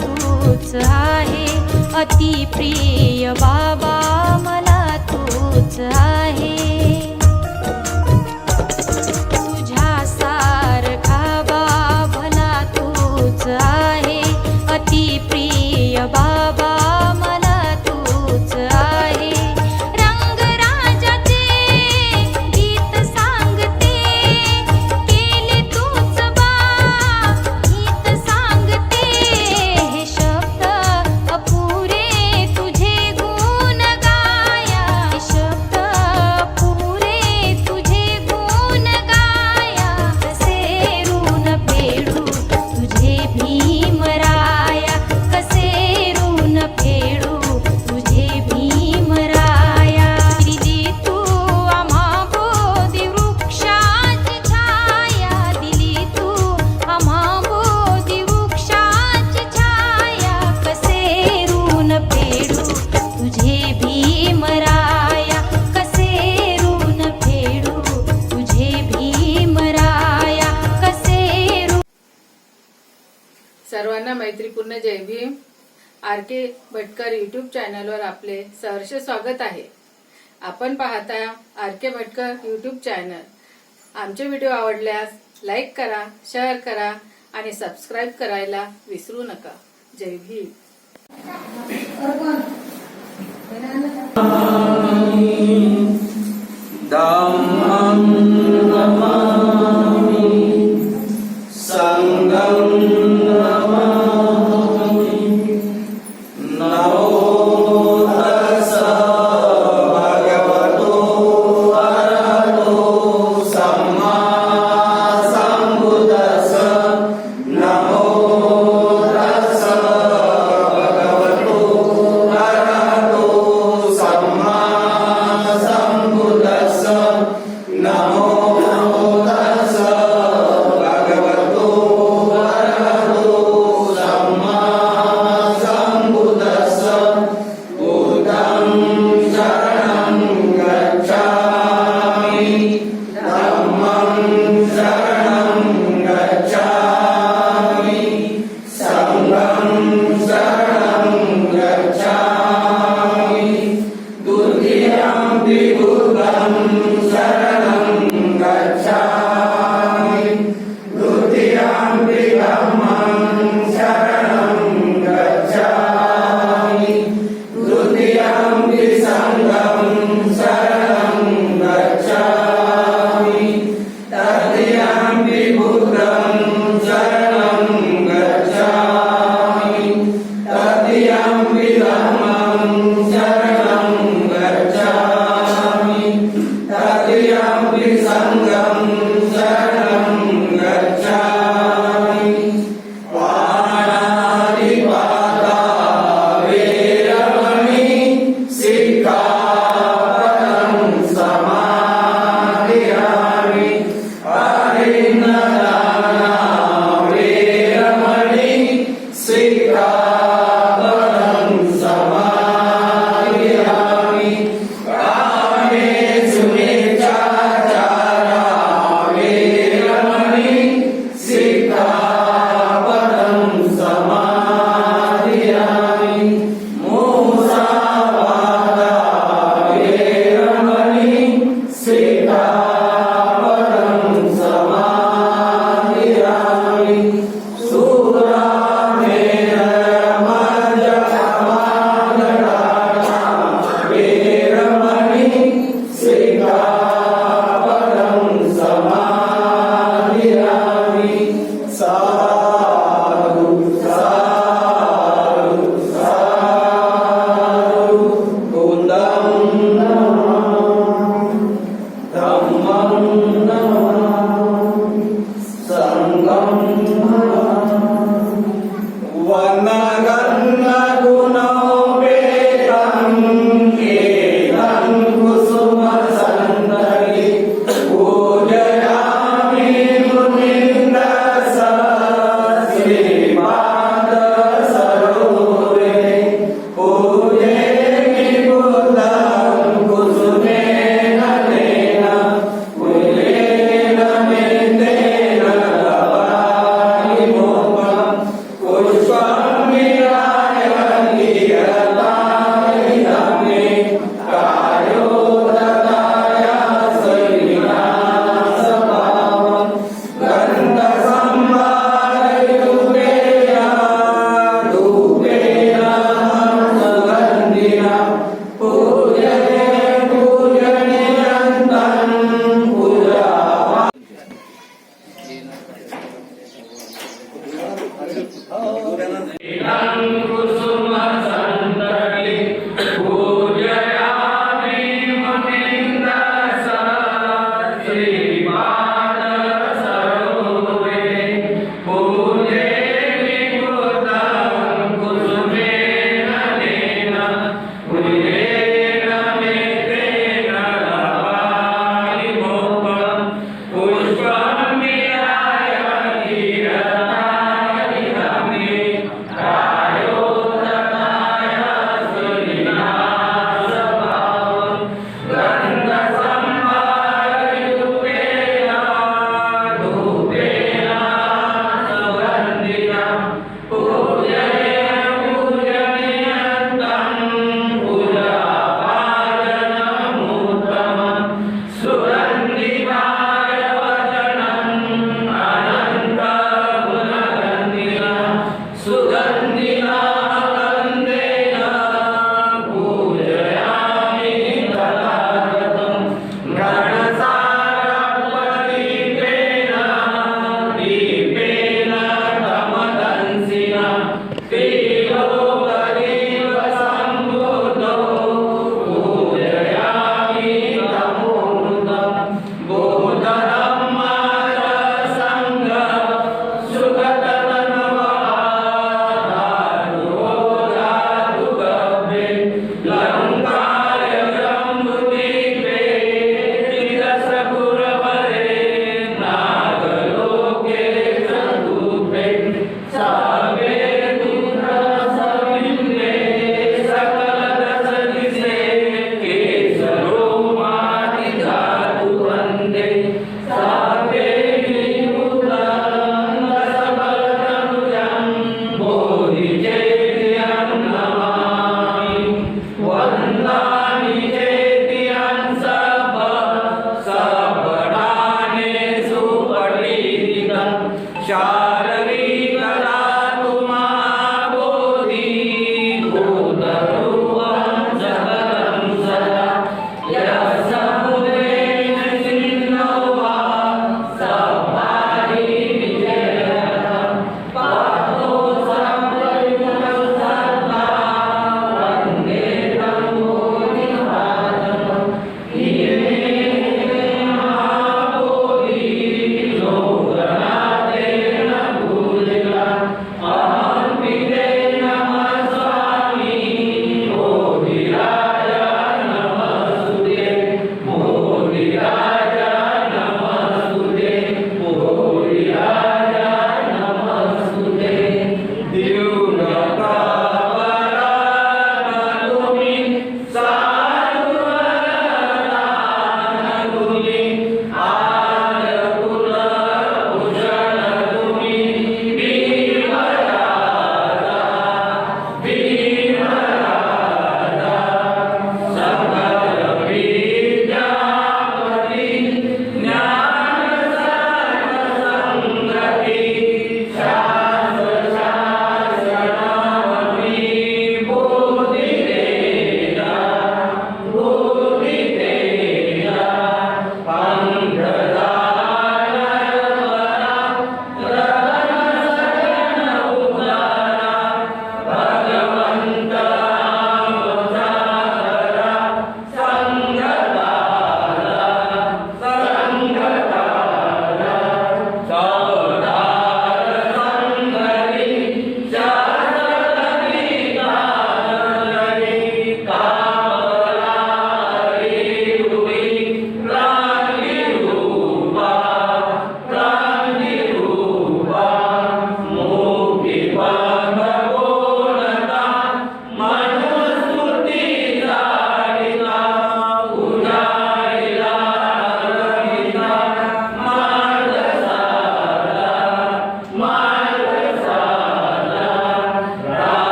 तूच आहे. अति प्रिय बाबा मला तूच आहे. आर के भटकर युट्यूब चॅनलवर आपले सहर्ष स्वागत आहे. आपण पाहता R K Bhatkar YouTube channel आमचे व्हिडिओ आवडल्यास लाईक करा शेअर करा आणि सबस्क्राईब करायला विसरू नका. जय भीम.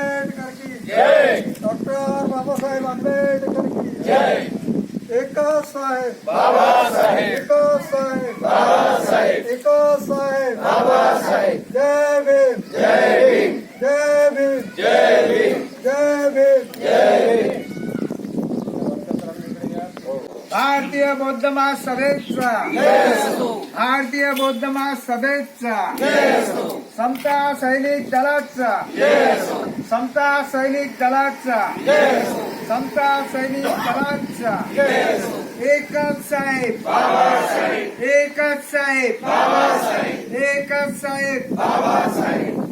आंबेडकर की जय डॉक्टर बाबासाहेब आंबेडकर की जय एकच साहेब बाबासाहेब एकच साहेब बाबासाहेब एकच साहेब बाबासाहेब जय भीम जय भीम जय भीम जय भीम जय भीम जय भारतीय बौद्ध महासभेचा भारतीय बौद्ध महासभेचा समता सैनिक दलाचा समता सैनिक दलाचा. समता सैनिक दलाचा. एकच साहेब. एकच साहेब. एकच साहेब. बाबासाहेब